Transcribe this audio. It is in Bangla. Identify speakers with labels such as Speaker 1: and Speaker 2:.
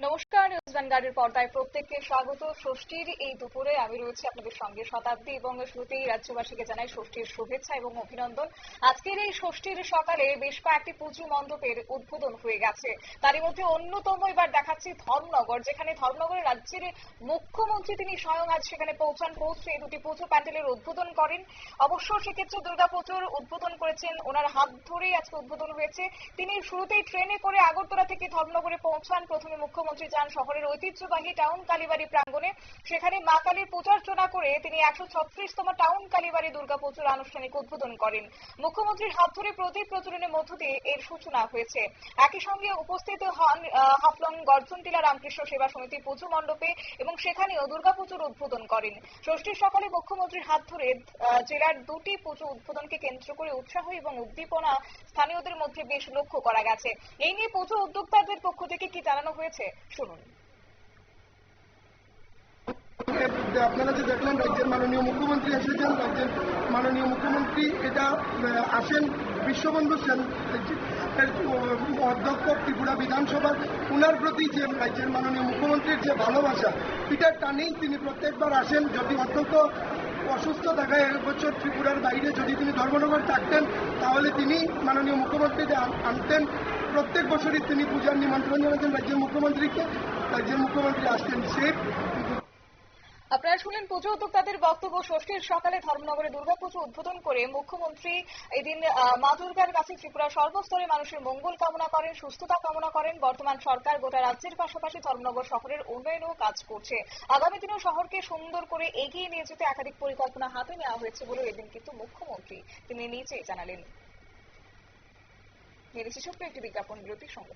Speaker 1: নমস্কার, নিউজ ভ্যানগার্ডের পর্দায় প্রত্যেককে স্বাগত। ষষ্ঠীর এই দুপুরে আমি রয়েছি আপনাদের সঙ্গে শতাব্দী এবং শুরুতেই রাজ্যবাসীকে জানাই ষষ্ঠীর শুভেচ্ছা এবং অভিনন্দন। আজকের এই ষষ্ঠীর সকালে বেশ কয়েকটি পুজো মণ্ডপের উদ্বোধন হয়ে গেছে। তারই মধ্যে অন্যতম এবার দেখাচ্ছি ধর্মনগর, যেখানে ধর্মনগরে রাজ্যের মুখ্যমন্ত্রী তিনি স্বয়ং আজ সেখানে পৌঁছান। পৌঁছে দুটি পুজো প্যান্ডেলের উদ্বোধন করেন। অবশ্য সেক্ষেত্রে দুর্গাপুজোর উদ্বোধন করেছেন, ওনার হাত ধরেই আজকে উদ্বোধন হয়েছে। তিনি শুরুতেই ট্রেনে করে আগরতলা থেকে ধর্মনগরে পৌঁছান। প্রথমে মুখ্যমন্ত্রী যান শহরের ঐতিহ্যবাহী টাউন কালীবাড়ি প্রাঙ্গণে। সেখানে মা কালীর পূজার্চনা করে তিনি একশো ছত্রিশতম টাউন কালীবাড়ি দুর্গাপুজোর আনুষ্ঠানিক উদ্বোধন করেন। মুখ্যমন্ত্রীর হাত ধরে প্রদীপ প্রচলনের মধ্য দিয়ে এর সূচনা হয়েছে। একই সঙ্গে উপস্থিত হন হাফলং গর্জনটিলা রামকৃষ্ণ সেবা সমিতি পুজো মণ্ডপে এবং সেখানেও দুর্গাপুজোর উদ্বোধন করেন। ষষ্ঠীর সকালে মুখ্যমন্ত্রীর হাত ধরে জেলার দুটি পুজো উদ্বোধনকে কেন্দ্র করে উৎসাহ এবং উদ্দীপনা স্থানীয়দের মধ্যে বেশ লক্ষ্য করা গেছে। এই নিয়ে পুজো উদ্যোক্তাদের পক্ষ থেকে কি জানানো হয়েছে? শুনুন।
Speaker 2: আপনারা যে দেখলেন রাজ্যের মাননীয় মুখ্যমন্ত্রী এসেছেন, রাজ্যের মাননীয় মুখ্যমন্ত্রী এটা আসেন বিশ্ববন্ধু সেন অধ্যক্ষ ত্রিপুরা বিধানসভার উনার প্রতি যে রাজ্যের মাননীয় মুখ্যমন্ত্রীর যে ভালোবাসা এটার টানেই তিনি প্রত্যেকবার আসেন। যদি অত্যন্ত অসুস্থ থাকায় এক বছর ত্রিপুরার বাইরে যদি তিনি ধর্মনগর থাকতেন, তাহলে তিনি মাননীয় মুখ্যমন্ত্রীকে আন- আনতেন। প্রত্যেক বছরই তিনি পূজার নিমন্ত্রণ জানাতেন রাজ্যের মুখ্যমন্ত্রীকে। রাজ্যের মুখ্যমন্ত্রী আসতেন। সেই
Speaker 1: আপনারা শুনলেন পুজো উদ্যোক্তাদের বক্তব্য ষষ্ঠীর সকালে ধর্মনগরে দুর্গাপুজো উদ্বোধন করে মুখ্যমন্ত্রী এদিন মা দুর্গার কাছে ত্রিপুরার সর্বস্তরে মানুষের মঙ্গল কামনা করেন, সুস্থতা কামনা করেন। বর্তমান সরকার গোটা রাজ্যের পাশাপাশি ধর্মনগর শহরের উন্নয়নেও কাজ করছে। আগামী দিনেও শহরকে সুন্দর করে এগিয়ে নিয়ে যেতে একাধিক পরিকল্পনা হাতে নেওয়া হয়েছে বলে এদিন কিন্তু মুখ্যমন্ত্রী তিনি নিজেই জানালেন। একটি বিজ্ঞাপন বিরতির সঙ্গে